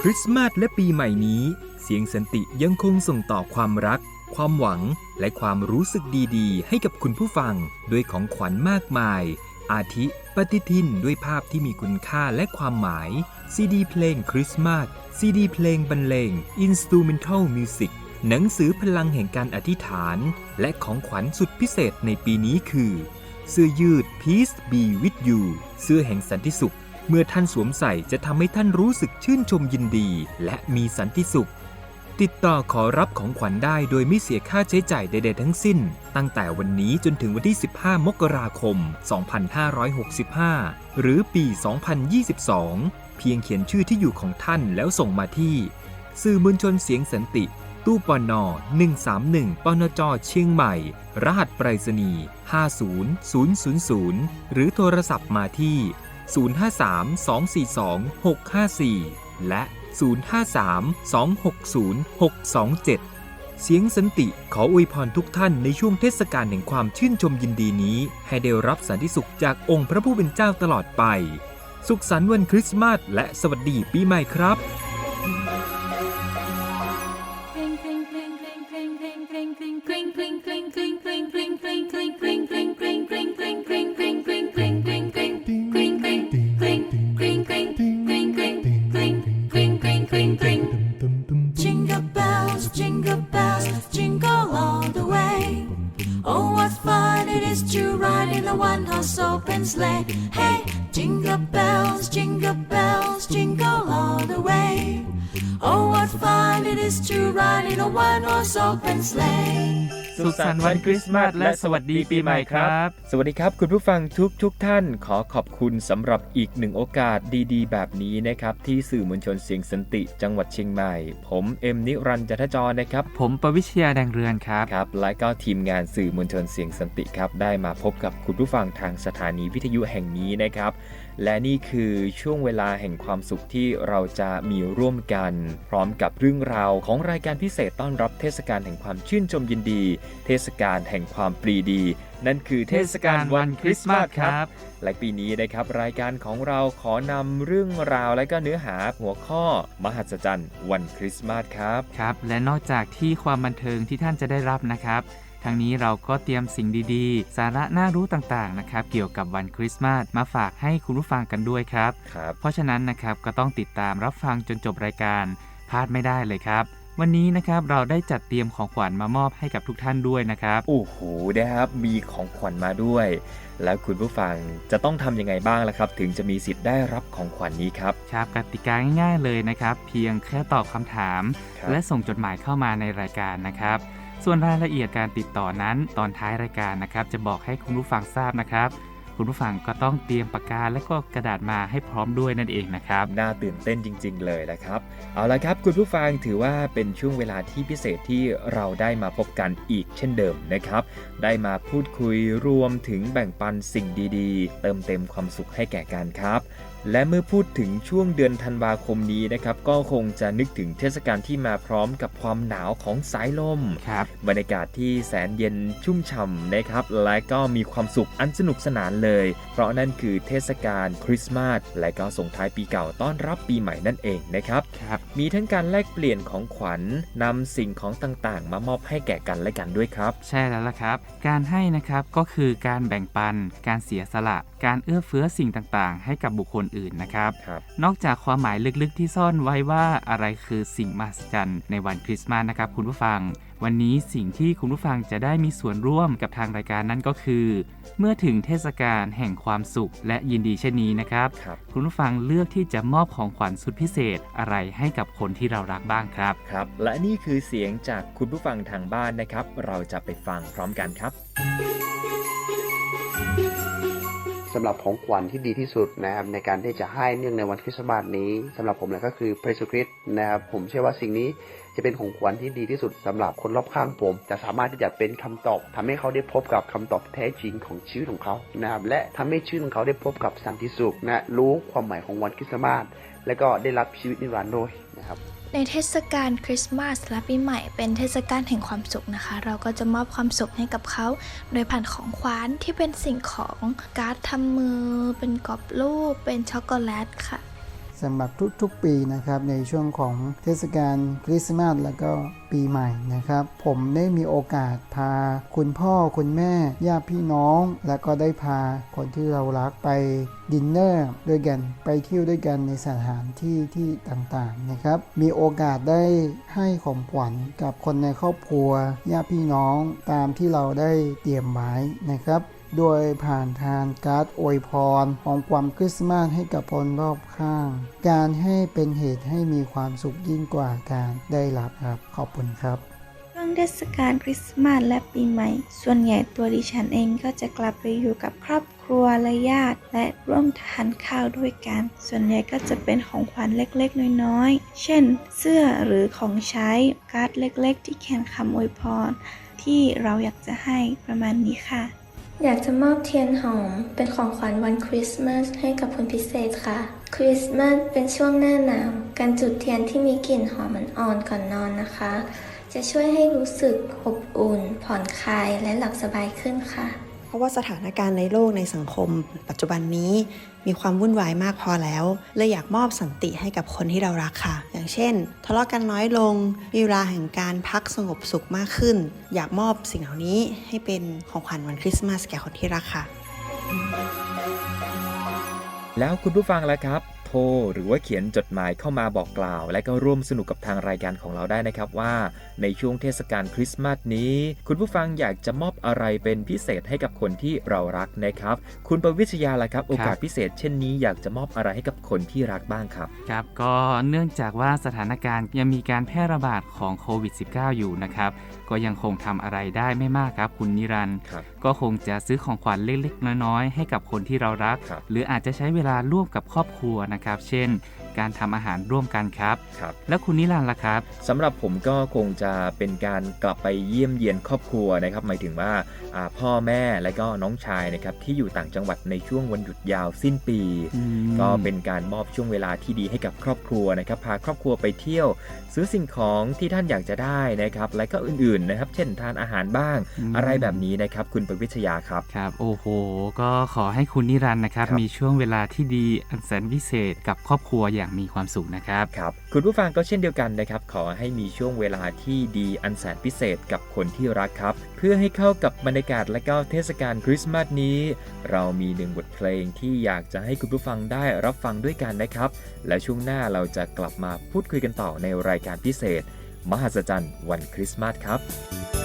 คริสต์มาสและปีใหม่นี้ เสียงสันติยังคงส่งต่อความรัก ความหวัง และความรู้สึกดีๆ ให้กับคุณผู้ฟังด้วยของขวัญมากมาย อาทิ ปฏิทินด้วยภาพที่มีคุณค่าและความหมาย ซีดีเพลงคริสต์มาส ซีดีเพลงบรรเลงอินสตูเมนทัลมิวสิกหนังสือพลังแห่งการอธิษฐาน และของขวัญสุดพิเศษในปีนี้คือ เสื้อยืด Peace Be With You เสื้อแห่งสันติสุข เมื่อท่านสวมใส่จะทำให้ท่านรู้สึกชื่นชมยินดีและมีสันติสุข ติดต่อขอรับของขวัญได้โดยไม่เสียค่าใช้จ่ายใดๆทั้งสิ้น ตั้งแต่วันนี้จนถึงวันที่ 15 มกราคม 2565 หรือปี 2022 เพียงเขียนชื่อที่อยู่ของท่านแล้วส่งมาที่ สื่อมวลชนเสียงสันติ ตู้ปน 131 ปนจ เชียงใหม่ รหัสไปรษณีย์ 50000 หรือโทรศัพท์มาที่ 053-242-654 และ 053-260-627 เสียงสันติขออวยพรทุกท่านในช่วงเทศกาลแห่งความชื่นชมยินดีนี้ ให้ได้รับสันติสุขจากองค์พระผู้เป็นเจ้าตลอดไป สุขสันต์วันคริสต์มาสและสวัสดีปีใหม่ครับ to ride in a one-horse open sleigh. สุขสันต์วันคริสต์มาสและสวัสดีปีใหม่ครับ สวัสดีครับคุณผู้ฟังทุกทุกท่านขอขอบคุณสำหรับอีกหนึ่งโอกาสดีๆ แบบนี้นะครับ ที่สื่อมวลชนเสียงสันติ จังหวัดเชียงใหม่ ผมเอ็มนิรันดร์จันทจรนะครับ ผมประวิชยาแดงเรือนครับครับ และก็ทีมงานสื่อมวลชนเสียงสันติครับ ได้มาพบกับคุณผู้ฟังทางสถานีวิทยุแห่งนี้นะครับ และนี่คือช่วงเวลาแห่งความสุขที่เราจะมีร่วมกัน พร้อมกับเรื่องราวของรายการพิเศษต้อนรับเทศกาลแห่งความชื่นชมยินดี เทศกาลแห่งความปรีดี นั่นคือเทศกาลวันคริสต์มาสครับและปีนี้นะครับรายการของเราขอนำเรื่องราวและก็เนื้อหาหัวข้อ มหัศจรรย์วันคริสต์มาสครับครับ และนอกจากที่ความบันเทิงที่ท่านจะได้รับนะครับ ทางนี้เราก็เตรียมสิ่งดีๆ สาระน่ารู้ต่างๆนะครับเกี่ยวกับวันคริสต์มาสมาฝากให้คุณผู้ฟังกันด้วยครับ ครับเพราะฉะนั้นนะครับก็ต้องติดตามรับฟังจนจบรายการพลาดไม่ได้เลยครับ วันนี้นะครับเราได้จัดเตรียมของขวัญมามอบให้กับทุกท่านด้วยนะครับ โอ้โหนะครับมีของขวัญมาด้วย แล้วคุณผู้ฟังจะต้องทำยังไงบ้างล่ะครับ ถึงจะมีสิทธิ์ได้รับของขวัญนี้ครับ ครับกติกาง่ายๆเลยนะครับ เพียงแค่ตอบคำถาม ครับ และส่งจดหมายเข้ามาในรายการนะครับ ส่วนรายละเอียดการติดต่อนั้นตอนท้ายรายการนะครับ จะบอกให้คุณผู้ฟังทราบนะครับ คุณผู้ฟังก็ต้องเตรียมปากกาและก็กระดาษมาให้พร้อมด้วยนั่นเองนะครับ น่าตื่นเต้นจริง ๆ เลยนะครับ เอาละครับ คุณผู้ฟังถือว่าเป็นช่วงเวลาที่พิเศษที่เราได้มาพบกันอีกเช่นเดิมนะครับ ได้มาพูดคุยรวมถึงแบ่งปันสิ่งดี ๆ เติมเต็มความสุขให้แก่กันครับ และเมื่อพูดถึงช่วงเดือนธันวาคมนี้นะครับ ก็คงจะนึกถึงเทศกาลที่มาพร้อมกับความหนาวของสายลมครับบรรยากาศที่แสนเย็นชุ่มฉ่ำนะครับ และก็มีความสุขอันสนุกสนานเลย เพราะนั่นคือเทศกาลคริสต์มาสและก็ส่งท้ายปีเก่าต้อนรับปีใหม่นั่นเองนะครับครับมีทั้งการแลกเปลี่ยนของขวัญนำสิ่งของต่างๆ มามอบให้แก่กันและกันด้วยครับ ใช่แล้วล่ะครับ การให้นะครับก็คือการแบ่งปันการเสียสละ การเอื้อเฟื้อสิ่งต่างๆ ให้กับบุคคลอื่นนะครับครับนอกจากความหมายลึกๆ ที่ซ่อนไว้ว่าอะไรคือสิ่งมหัศจรรย์ในวันคริสต์มาสนะครับคุณผู้ฟัง วันนี้สิ่งที่คุณผู้ฟังจะได้มีส่วนร่วมกับทางรายการนั้นก็คือ เมื่อถึงเทศกาลแห่งความสุขและยินดีเช่นนี้นะครับครับคุณผู้ฟังเลือกที่จะมอบของขวัญสุดพิเศษอะไรให้กับคนที่เรารักบ้างครับครับ และนี่คือเสียงจากคุณผู้ฟังทางบ้านนะครับ เราจะไปฟังพร้อมกันครับ สำหรับของขวัญที่ดีที่สุดนะครับในการที่จะให้เนื่องในวันคริสต์มาสนี้สำหรับผมเลยก็คือพระเยซูคริสต์นะครับผมเชื่อว่าสิ่งนี้จะเป็นของขวัญที่ดีที่สุดสำหรับคนรอบข้างผม จะสามารถที่จะเป็นคำตอบทำให้เขาได้พบกับคำตอบแท้จริงของชีวิตของเขานะครับและทำให้ชีวิตของเขาได้พบกับสันติสุขนะรู้ความหมายของวันคริสต์มาสและก็ได้รับชีวิตนิรันดร์ด้วยนะครับ ในเทศกาลคริสต์มาสและปีใหม่เป็นเทศกาลแห่งความสุขนะคะ เราก็จะมอบความสุขให้กับเขา โดยผ่านของขวัญที่เป็นสิ่งของการ์ดทำมือ เป็นกรอบรูป เป็นช็อกโกแลตค่ะ สำหรับทุกๆปีนะครับในช่วงของเทศกาลคริสต์มาสแล้วก็ปีใหม่นะครับ ผมได้มีโอกาสพาคุณพ่อคุณแม่ญาติพี่น้อง แล้วก็ได้พาคนที่เรารักไปดินเนอร์ด้วยกันไปเที่ยวด้วยกันในสถานที่ที่ต่างๆนะครับ มีโอกาสได้ให้ของขวัญกับคนในครอบครัวญาติพี่น้องตามที่เราได้เตรียมไว้นะครับ โดยผ่านทางการ์ดอวยพรของความคริสต์มาสให้กับคนรอบข้าง การให้เป็นเหตุให้มีความสุขยิ่งกว่าการได้รับครับ ขอบคุณครับช่วงเทศกาลคริสต์มาสและปีใหม่ ส่วนใหญ่ตัวดิฉันเองก็จะกลับไปอยู่กับครอบครัวและญาติ และร่วมทานข้าวด้วยกัน ส่วนใหญ่ก็จะเป็นของขวัญเล็กๆ น้อยๆ เช่น เสื้อหรือของใช้การ์ดเล็ก ๆ ที่เขียนคำอวยพรที่เราอยากจะให้ประมาณนี้ค่ะ อยากจะมอบเทียนหอมเป็นของขวัญวันคริสต์มาสให้กับคนพิเศษค่ะ คริสต์มาสเป็นช่วงหน้าหนาว การจุดเทียนที่มีกลิ่นหอมอ่อนๆก่อนนอนนะคะ จะช่วยให้รู้สึกอบอุ่น ผ่อนคลายและหลับสบายขึ้นค่ะ เพราะว่าสถานการณ์ในโลกในสังคม ปัจจุบันนี้ มีความวุ่นวายมากพอแล้วเลยอยากมอบสันติให้กับคนที่เรารักค่ะ อย่างเช่น ทะเลาะกันน้อยลง มีเวลาแห่งการพักสงบสุขมากขึ้น อยากมอบสิ่งเหล่านี้ให้เป็นของขวัญวันคริสต์มาสแก่คนที่รักค่ะ แล้วคุณผู้ฟังล่ะครับโทรหรือว่าเขียนจดหมายเข้ามาบอกกล่าว และก็ร่วมสนุกกับทางรายการของเราได้นะครับว่า ในช่วงเทศกาลคริสต์มาสนี้ คุณผู้ฟังอยากจะมอบอะไรเป็นพิเศษให้กับคนที่เรารักนะครับ คุณประวิชยาล่ะครับ โอกาสพิเศษเช่นนี้อยากจะมอบอะไรให้กับคนที่รักบ้างครับ ครับ ก็เนื่องจากว่าสถานการณ์ยังมีการแพร่ระบาดของโควิด -19 อยู่นะครับ ก็ยังคงทำอะไรได้ไม่มากครับคุณนิรันดร์ครับก็คงจะซื้อของขวัญเล็กๆน้อยๆให้กับคนที่เรารักครับหรืออาจจะใช้เวลาร่วมกับครอบครัวนะครับ เช่น การทำอาหารร่วมกันครับ ครับ แล้วคุณนิรันดร์ล่ะครับ สำหรับผมก็คงจะเป็นการกลับไปเยี่ยมเยียนครอบครัวนะครับ หมายถึงว่าอ่าพ่อแม่และก็น้องชายนะครับที่อยู่ต่างจังหวัดในช่วงวันหยุดยาวสิ้นปี อืม ก็เป็นการมอบช่วงเวลาที่ดีให้กับครอบครัวนะครับ พาครอบครัวไปเที่ยว ซื้อสิ่งของที่ท่านอยากจะได้นะครับ และก็อื่นๆนะครับ เช่นทานอาหารบ้างมอะไรแบบนี้นะครับ คุณประวิชยาครับ ครับ โอ้โห ก็ขอให้คุณนิรันดร์นะครับ ครับมีช่วงเวลาที่ดีอันแสนพิเศษกับครอบครัวอย่างมีความสุขนะครับครับคุณผู้ฟังก็เช่นเดียวกันนะครับ ขอให้มีช่วงเวลาที่ดีอันแสนพิเศษกับคนที่รักครับ เพื่อให้เข้ากับบรรยากาศและก็เทศกาลคริสต์มาสนี้ เรามีหนึ่งบทเพลงที่อยากจะให้คุณผู้ฟังได้รับฟังด้วยกันนะครับ และช่วงหน้าเราจะกลับมาพูดคุยกันต่อในรายการพิเศษ มหัศจรรย์วันคริสต์มาสครับ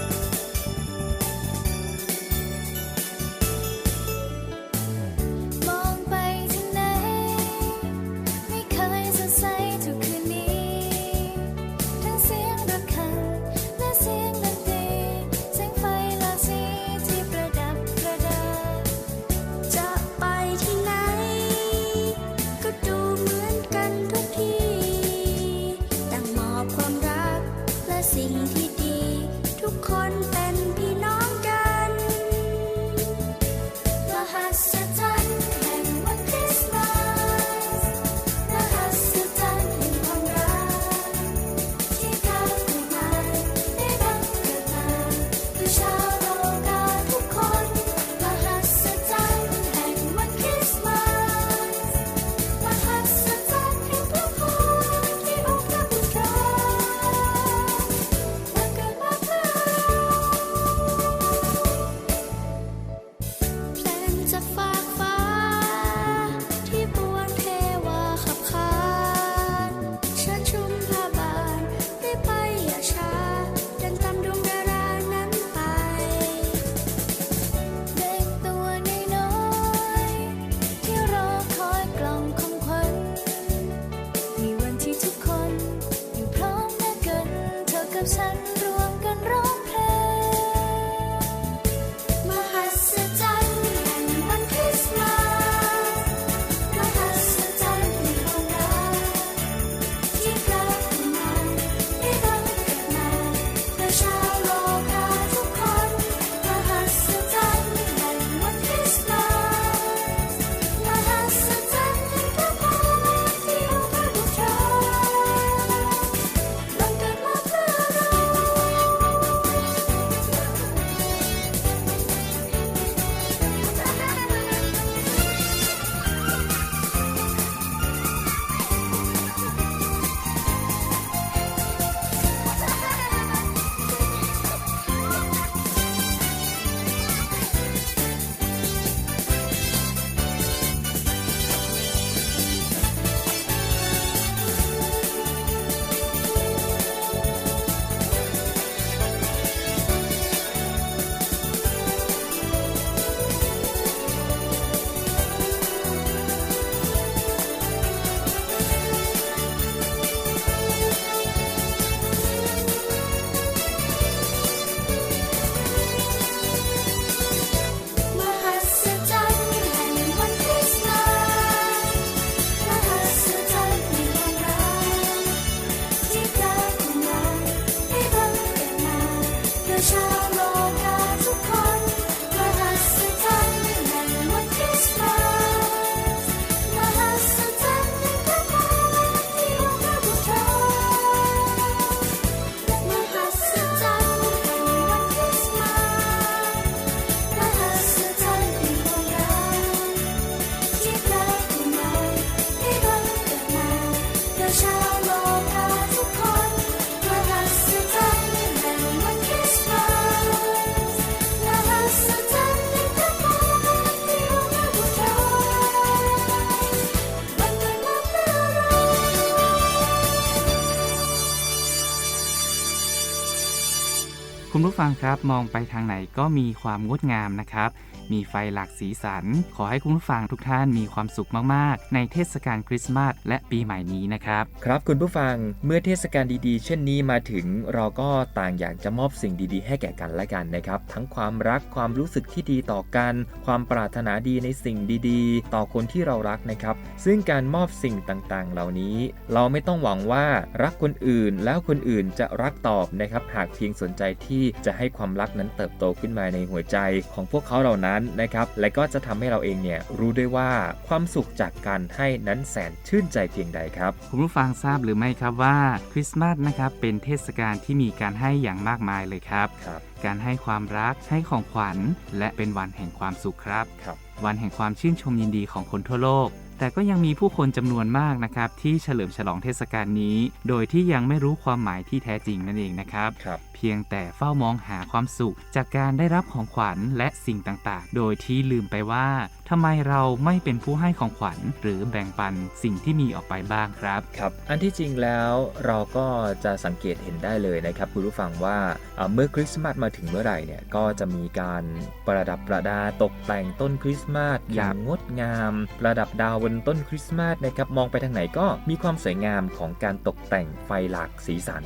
ฟังครับมองไปทางไหนก็มีความงดงามนะครับ มีไฟหลากสีสัน ขอให้คุณผู้ฟังทุกท่านมีความสุขมาก ๆ ในเทศกาลคริสต์มาสและปีใหม่นี้นะครับ ครับคุณผู้ฟังเมื่อเทศกาลดีๆ เช่นนี้มาถึงเราก็ต่างอยากจะมอบสิ่งดีๆ ให้แก่กันและกันนะครับ ทั้งความรักความรู้สึกที่ดีต่อกัน ความปรารถนาดีในสิ่งดีๆ ต่อคนที่เรารักนะครับ ซึ่งการมอบสิ่งต่างๆ เหล่านี้ เราไม่ต้องหวังว่ารักคนอื่นแล้วคนอื่นจะรักตอบนะครับ หากเพียงสนใจที่จะให้ความรักนั้นเติบโตขึ้นมาในหัวใจของพวกเขาเหล่านั้นนะครับ และก็จะทำให้เราเองเนี่ยรู้ด้วยว่าความสุขจากการให้นั้นแสนชื่นใจเพียงใดครับคุณผู้ฟังทราบหรือไม่ครับว่าคริสต์มาสนะครับเป็นเทศกาลที่มีการให้อย่างมากมายเลยครับครับการให้ความรักให้ของขวัญ และเป็นวันแห่งความสุขครับครับวันแห่งความชื่นชมยินดีของคนทั่วโลกแต่ก็ยังมีผู้คนจำนวนมากนะครับ ที่เฉลิมฉลองเทศกาลนี้ โดยที่ยังไม่รู้ความหมายที่แท้จริงนั่นเองนะครับครับเพียงแต่เฝ้ามองหาความสุข จากการได้รับของขวัญและสิ่งต่างๆ โดยที่ลืมไปว่าทำไมเราไม่เป็นผู้ให้ของขวัญ หรือแบ่งปันสิ่งที่มีออกไปบ้างครับครับ อันที่จริงแล้วเราก็จะสังเกตเห็นได้เลยนะครับคุณผู้ฟังว่าเอ่อเมื่อคริสต์มาสมาถึงเมื่อไหร่เนี่ยก็จะมีการประดับประดาตกแต่งต้นคริสต์มาสอย่างงดงาม ประดับดาวบนต้นคริสต์มาสนะครับมองไปทางไหนก็มีความสวยงามของการตกแต่งไฟหลากสีสัน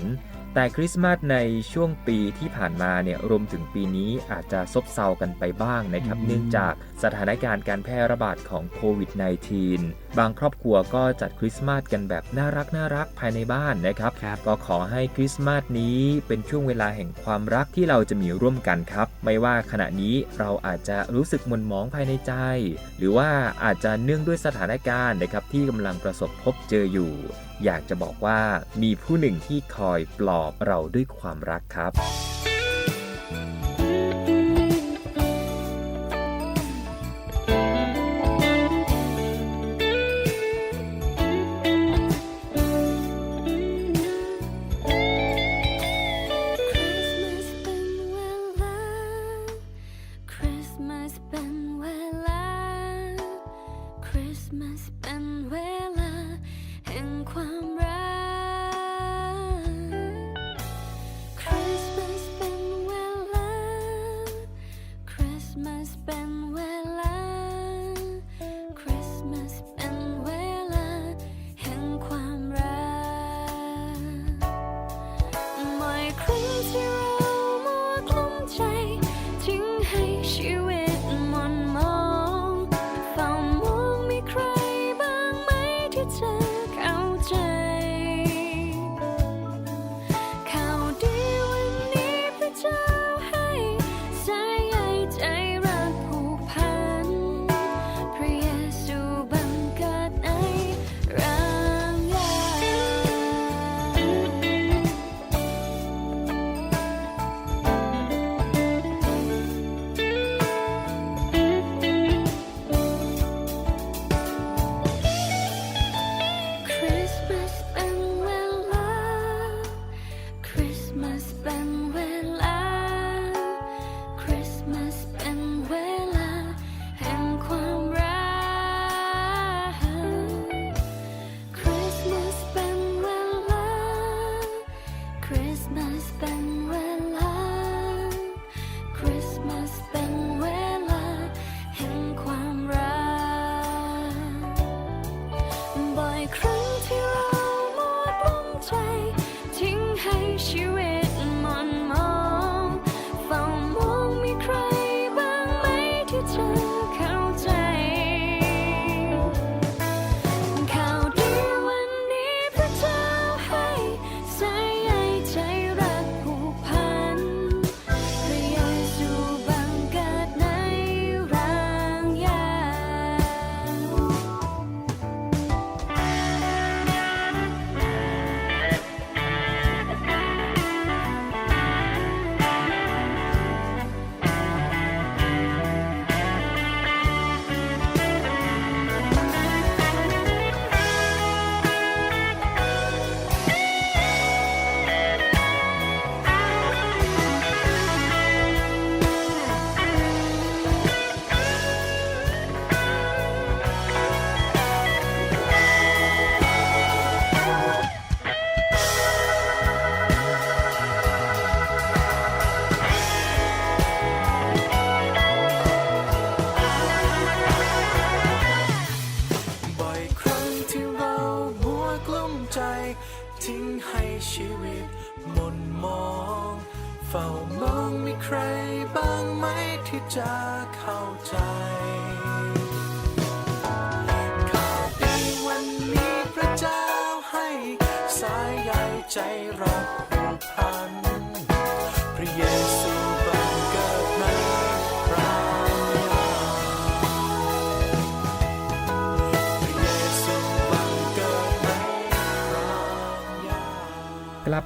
แต่คริสต์มาสในช่วงปีที่ผ่านมาเนี่ยรวมถึงปีนี้อาจจะซบเซากันไปบ้างนะครับอืมเนื่องจากสถานการณ์การแพร่ระบาดของโควิด -19 บางครอบครัวก็จัดคริสต์มาสกันแบบน่ารักน่ารักภายในบ้านนะครับครับก็ขอให้คริสต์มาสนี้เป็นช่วงเวลาแห่งความรักที่เราจะมีร่วมกันครับ ไม่ว่าขณะนี้เราอาจจะรู้สึกหม่นหมองภายในใจ หรือว่าอาจจะเนื่องด้วยสถานการณ์นะครับที่กำลังประสบพบเจออยู่ อยากจะบอกว่ามีผู้หนึ่งที่คอยปลอบเราด้วยความรักครับ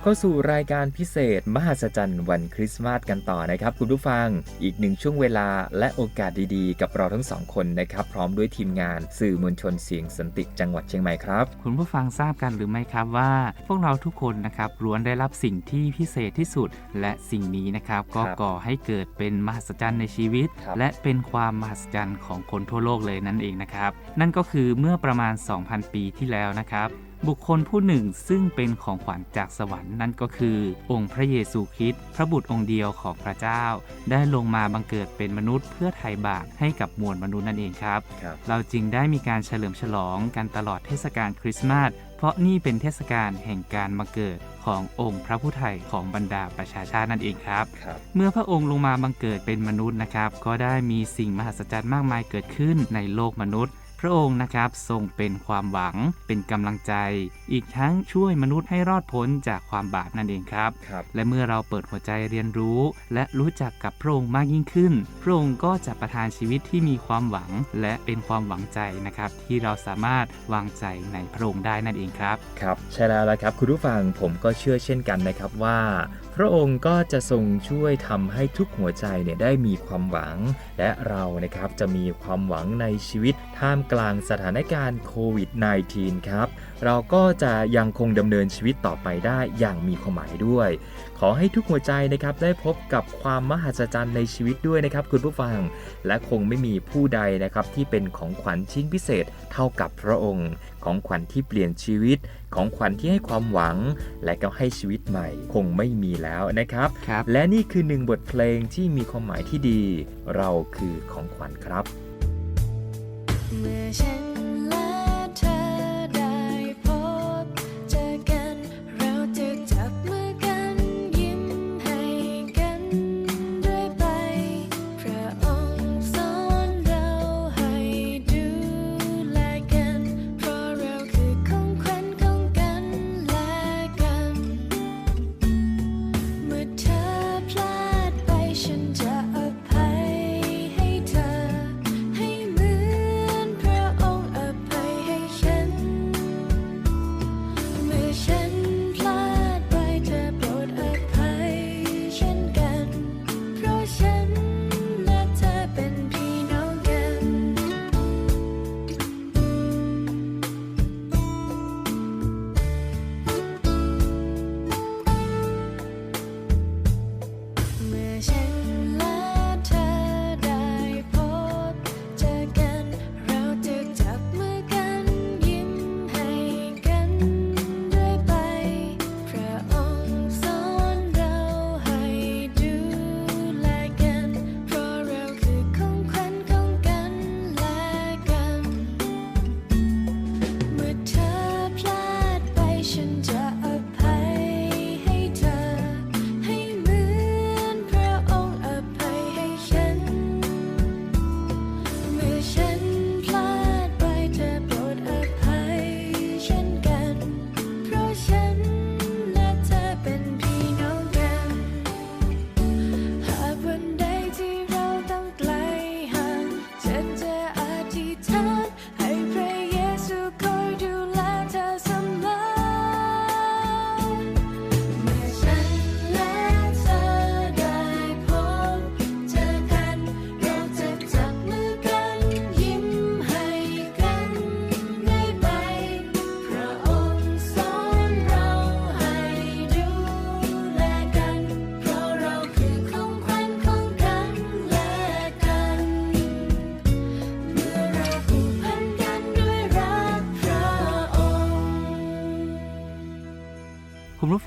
เข้าสู่รายการพิเศษ มหัศจรรย์วันคริสต์มาสกันต่อนะครับ คุณผู้ฟังอีกหนึ่งช่วงเวลาและโอกาสดีๆ กับเราทั้งสองคนนะครับ พร้อมด้วยทีมงานสื่อมวลชนเสียงสันติจังหวัดเชียงใหม่ครับ คุณผู้ฟังทราบกันหรือไม่ครับว่า พวกเราทุกคนนะครับล้วนได้รับสิ่งที่พิเศษที่สุด และสิ่งนี้นะครับ ก็ครับก่อให้เกิดเป็นมหัศจรรย์ในชีวิตครับและเป็นความมหัศจรรย์ของคนทั่วโลกเลยนั่นเองนะครับ นั่นก็คือเมื่อประมาณ 2,000 ปีที่แล้วนะครับ บุคคลผู้หนึ่งซึ่งเป็นของขวัญจากสวรรค์นั่นก็คือ องค์พระเยซูคริสต์พระบุตรองค์เดียวของพระเจ้า ได้ลงมาบังเกิดเป็นมนุษย์เพื่อไถ่บาปให้กับมวลมนุษย์นั่นเองครับครับเราจึงได้มีการเฉลิมฉลองกันตลอดเทศกาลคริสต์มาสเพราะนี่เป็นเทศกาลแห่งการมาเกิดขององค์พระผู้ไถ่ของบรรดาประชาชาตินั่นเองครับครับเมื่อพระองค์ลงมาบังเกิดเป็นมนุษย์นะครับ ก็ได้มีสิ่งมหัศจรรย์มากมายเกิดขึ้นในโลกมนุษย์พ ระองค์นะครับทรงเป็นความหวังเป็นกำลังใจ อีกทั้งช่วยมนุษย์ให้รอดพ้นจากความบาปนั่นเองครับครับและเมื่อเราเปิดหัวใจเรียนรู้ และรู้จักกับพระองค์มากยิ่งขึ้น พระองค์ก็จะประทานชีวิตที่มีความหวัง และเป็นความหวังใจนะครับ ที่เราสามารถวางใจในพระองค์ได้นั่นเองครับ ครับ ใช่แล้วละครับ คุณผู้ฟังผมก็เชื่อเช่นกันนะครับว่า พระองค์ก็จะทรงช่วยทำให้ทุกหัวใจเนี่ยได้มีความหวัง และเรานะครับจะมีความหวังในชีวิตท่ามกลางสถานการณ์โควิด -19 ครับ เราก็จะยังคงดำเนินชีวิตต่อไปได้อย่างมีความหมายด้วย ขอให้ทุกหัวใจนะครับได้พบกับความมหัศจรรย์ในชีวิตด้วยนะครับคุณผู้ฟัง และคงไม่มีผู้ใดนะครับที่เป็นของขวัญชิ้นพิเศษเท่ากับพระองค์ ของขวัญที่เปลี่ยนชีวิต ของขวัญที่ให้ความหวัง และก็ให้ชีวิตใหม่ คงไม่มีแล้วนะครับครับและนี่คือหนึ่งบทเพลงที่มีความหมายที่ดี เราคือของขวัญครับเมื่อฉัน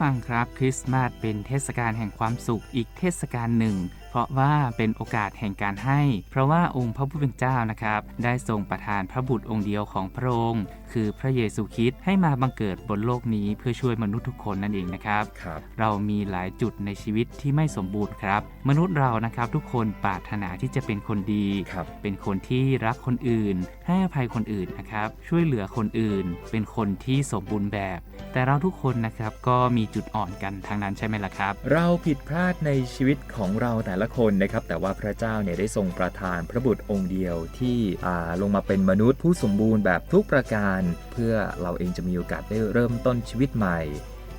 ฟังครับ คริสต์มาสเป็นเทศกาลแห่งความสุขอีกเทศกาลหนึ่ง ราะว่าเป็นโอกาสแห่งการให้ เพราะว่าองค์พระผู้เป็นเจ้านะครับ ได้ทรงประทานพระบุตรองค์เดียวของพระองค์ คือพระเยซูคริสต์ให้มาบังเกิดบนโลกนี้เพื่อช่วยมนุษย์ทุกคนนั่นเองนะครับครับเรามีหลายจุดในชีวิตที่ไม่สมบูรณ์ครับ มนุษย์เรานะครับทุกคนปรารถนาที่จะเป็นคนดีครับเป็นคนที่รักคนอื่น ให้อภัยคนอื่นนะครับ ช่วยเหลือคนอื่น เป็นคนที่สมบูรณ์แบบ แต่เราทุกคนนะครับก็มีจุดอ่อนกันทางนั้นใช่ไหมล่ะครับ เราผิดพลาดในชีวิตของเราแต่ละคนนะครับ แต่ว่าพระเจ้าเนี่ยได้ทรงประทานพระบุตรองค์เดียวที่อาลงมาเป็นมนุษย์ผู้สมบูรณ์แบบทุกประการ เพื่อเราเองจะมีโอกาสได้เริ่มต้นชีวิตใหม่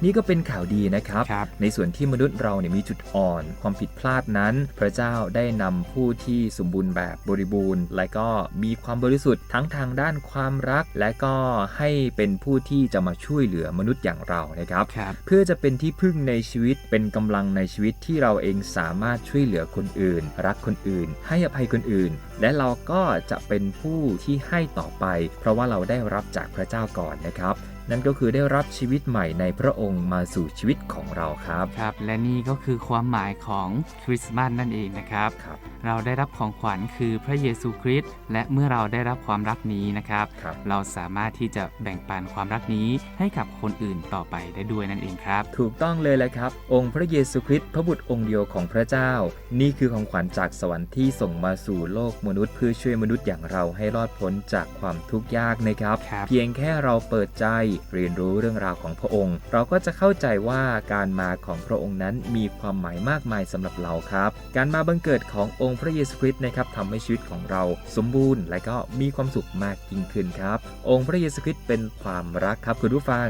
นี่ก็เป็นข่าวดีนะครับครับในส่วนที่มนุษย์เราเนี่ยมีจุดอ่อน ความผิดพลาดนั้น พระเจ้าได้นำผู้ที่สมบูรณ์แบบบริบูรณ์ และก็มีความบริสุทธิ์ทั้งทางด้านความรัก และก็ให้เป็นผู้ที่จะมาช่วยเหลือมนุษย์อย่างเรานะครับครับเพื่อจะเป็นที่พึ่งในชีวิตเป็นกำลังในชีวิตที่เราเองสามารถช่วยเหลือคนอื่น รักคนอื่น ให้อภัยคนอื่น และเราก็จะเป็นผู้ที่ให้ต่อไป เพราะว่าเราได้รับจากพระเจ้าก่อนนะครับ นั่นก็คือได้รับชีวิตใหม่ในพระองค์มาสู่ชีวิตของเราครับ ครับ และนี่ก็คือความหมายของคริสต์มาสนั่นเองนะครับ ครับ เราได้รับของขวัญคือพระเยซูคริสต์และเมื่อเราได้รับความรักนี้นะครับ ครับ เราสามารถที่จะแบ่งปันความรักนี้ให้กับคนอื่นต่อไปได้ด้วยนั่นเองครับ ถูกต้องเลยแหละครับ องค์พระเยซูคริสต์พระบุตรองค์เดียวของพระเจ้า นี่คือของขวัญจากสวรรค์ที่ส่งมาสู่โลกมนุษย์ เพื่อช่วยมนุษย์อย่างเราให้รอดพ้นจากความทุกข์ยากนะครับ ครับ เพียงแค่เราเปิดใจเรียนรู้เรื่องราวของพระองค์ เราก็จะเข้าใจว่าการมาของพระองค์นั้นมีความหมายมากมายสำหรับเราครับ การมาบังเกิดขององค์พระเยซูคริสต์นะครับทำให้ชีวิตของเราสมบูรณ์ และก็มีความสุขมากยิ่งขึ้นครับ องค์พระเยซูคริสต์เป็นความรักครับคุณผู้ฟัง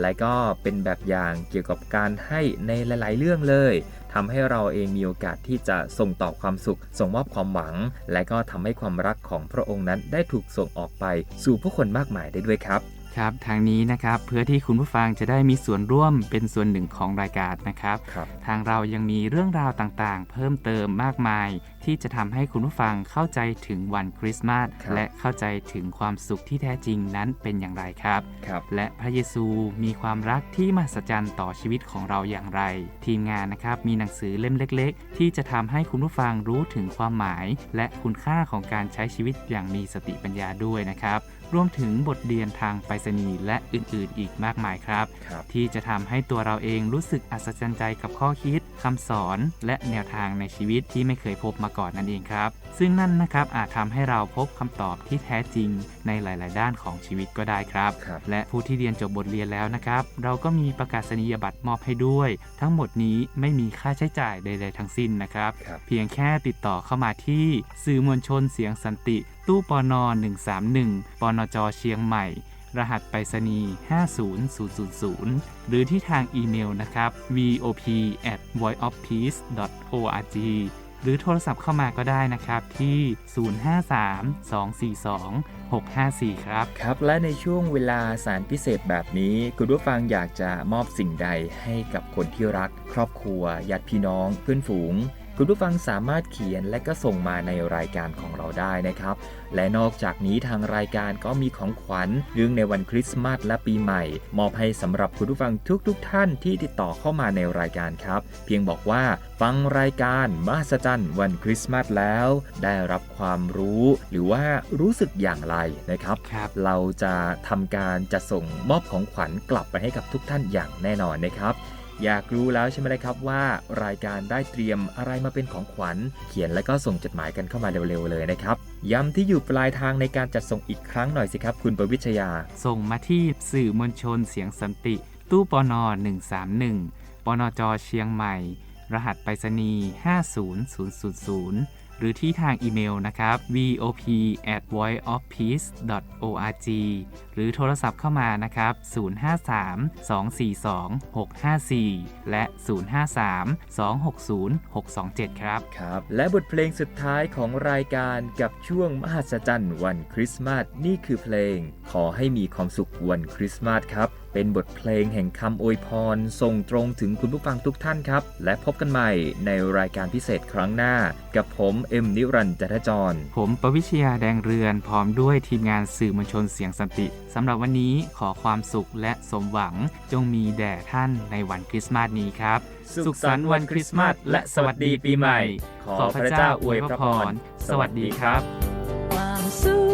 และก็เป็นแบบอย่างเกี่ยวกับการให้ในหลาย ๆ เรื่องเลยทำให้เราเองมีโอกาสที่จะส่งต่อความสุข ส่งมอบความหวัง และก็ทำให้ความรักของพระองค์นั้นได้ถูกส่งออกไปสู่ผู้คนมากมายได้ด้วยครับ ครับทางนี้นะครับเพื่อที่คุณผู้ฟังจะได้มีส่วนร่วมเป็นส่วนหนึ่งของรายการนะครับ ครับ ทางเรายังมีเรื่องราวต่างๆ เพิ่มเติมมากมาย ที่จะทำให้คุณผู้ฟังเข้าใจถึงวันคริสต์มาสครับ และเข้าใจถึงความสุขที่แท้จริงนั้นเป็นอย่างไรครับ ครับ และพระเยซูมีความรักที่มหัศจรรย์ต่อชีวิตของเราอย่างไร ทีมงานนะครับมีหนังสือเล่มเล็ก ๆ ที่จะทำให้คุณผู้ฟังรู้ถึงความหมาย และคุณค่าของการใช้ชีวิตอย่างมีสติปัญญาด้วยนะครับ รวมถึงบทเรียนทางไปรษณีย์และอื่นๆ อีกมากมายครับ ครับที่จะทำให้ตัวเราเองรู้สึกอัศจรรย์ใจกับข้อคิดคำสอนและแนวทางในชีวิตที่ไม่เคยพบมาก่อนนั่นเองครับ ซึ่งนั่นนะครับอาจทำให้เราพบคำตอบที่แท้จริงในหลาย ๆ ด้านของชีวิตก็ได้ครับ ครับ และผู้ที่เรียนจบบทเรียนแล้วนะครับ เราก็มีประกาศนียบัตรมอบให้ด้วย ทั้งหมดนี้ไม่มีค่าใช้จ่ายใด ๆ ทั้งสิ้นนะครับ ครับ เพียงแค่ติดต่อเข้ามาที่สื่อมวลชนเสียงสันติ ตู้ปน131ปนจเชียงใหม่ รหัสไปรษณีย์50000 หรือที่ทางอีเมลนะครับ vop at voiceofpeace org หรือโทรศัพท์เข้ามาก็ได้นะครับที่ 053-242-654 ครับ ครับ และในช่วงเวลาสารพิเศษแบบนี้ คุณผู้ฟังอยากจะมอบสิ่งใดให้กับคนที่รัก ครอบครัวญาติพี่น้องเพื่อนฝูง คุณผู้ฟังสามารถเขียนและก็ส่งมาในรายการของเราได้นะครับ และนอกจากนี้ทางรายการก็มีของขวัญเนื่องในวันคริสต์มาสและปีใหม่ มอบให้สำหรับคุณผู้ฟังทุกๆทท่านที่ติดต่อเข้ามาในรายการครับ เพียงบอกว่าฟังรายการมหัศจรรย์วันคริสต์มาสแล้ว ได้รับความรู้ หรือว่ารู้สึกอย่างไรนะครับครับเราจะทำการจะส่งมอบของขวัญกลับไปให้กับทุกท่านอย่างแน่นอนนะครับ อยากรู้แล้วใช่ไหมครับว่ารายการได้เตรียมอะไรมาเป็นของขวัญ เขียนและก็ส่งจดหมายกันเข้ามาเร็วๆเลยนะครับ ย้ำที่อยู่ปลายทางในการจัดส่งอีกครั้งหน่อยสิครับ คุณประวิชยา ส่งมาที่สื่อมวลชนเสียงสันติ ตู้ปน131ปนจเชียงใหม่ รหัสไปรษณีย์50000 หรือที่ทางอีเมลนะครับ vop at voiceofpeace org หรือโทรศัพท์เข้ามานะครับ 053-242-654 และ 053-260-627 ครับ ครับ และบทเพลงสุดท้ายของรายการกับช่วงมหัศจรรย์วันคริสต์มาสนี่คือเพลง ขอให้มีความสุขวันคริสต์มาสครับ เป็นบทเพลงแห่งคำอวยพร ส่งตรงถึงคุณผู้ฟังทุกท่านครับ และพบกันใหม่ในรายการพิเศษครั้งหน้า กับผมเอ็มนิรันดร์จันทจร ผมประวิชยาแดงเรือนพร้อมด้วยทีมงานสื่อมวลชนเสียงสันติสำหรับวันนี้ขอความสุขและสมหวังจงมีแด่ท่านในวันคริสต์มาสนี้ครับ สุขสันต์วันคริสต์มาสและสวัสดีปีใหม่ ขอพระเจ้าอวยพระพร สวัสดีครับ ความสุข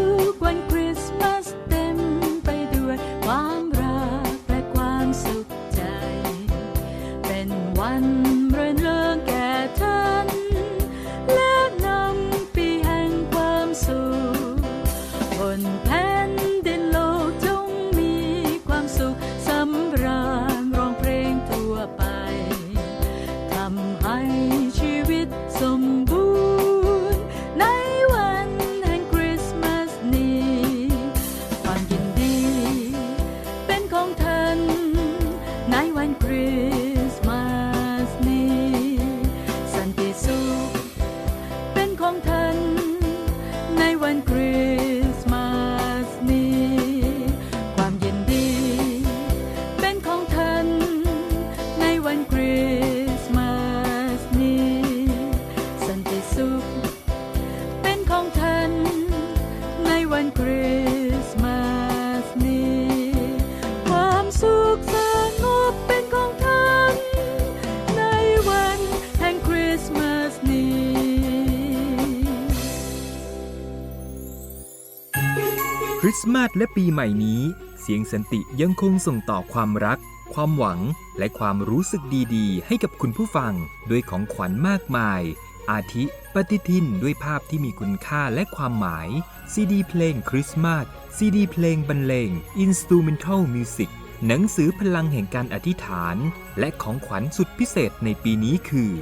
ต์มาสและปีใหม่นี้ เสียงสันติยังคงส่งต่อความรัก ความหวังและความรู้สึกดีๆ ให้กับคุณผู้ฟังด้วยของขวัญมากมาย อาทิปฏิทินด้วยภาพที่มีคุณค่าและความหมาย ซีดีเพลงคริสต์มาสซีดีเพลงบรรเลงอินสตูเมนทัลมิวสิกหนังสือพลังแห่งการอธิษฐาน และของขวัญสุดพิเศษในปีนี้คือ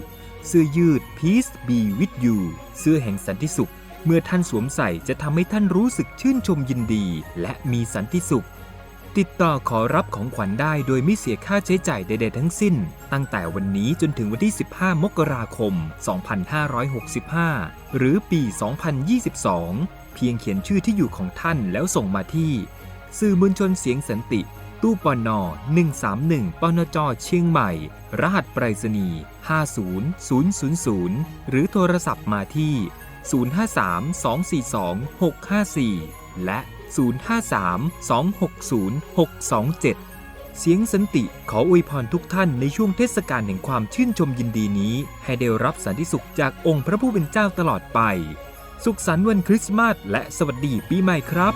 เสื้อยืด Peace Be With You เสื้อแห่งสันติสุข เมื่อท่านสวมใส่จะทำให้ท่านรู้สึกชื่นชมยินดี และมีสันติสุข ติดต่อขอรับของขวัญได้โดยไม่เสียค่าใช้จ่ายใดๆทั้งสิ้น ตั้งแต่วันนี้จนถึงวันที่ 15 มกราคม 2565 หรือปี 2022 เพียงเขียนชื่อที่อยู่ของท่านแล้วส่งมาที่ สื่อมวลชนเสียงสันติ ตู้ปน131ปนจเชียงใหม่ รหัสไปรษณีย์50000 หรือโทรศัพท์มาที่ 053-242-654 และ 053-260-627 เสียงสันติขออวยพรทุกท่านในช่วงเทศกาลแห่งความชื่นชมยินดีนี้ ให้ได้รับสันติสุขจากองค์พระผู้เป็นเจ้าตลอดไป สุขสันต์วันคริสต์มาสและสวัสดีปีใหม่ครับ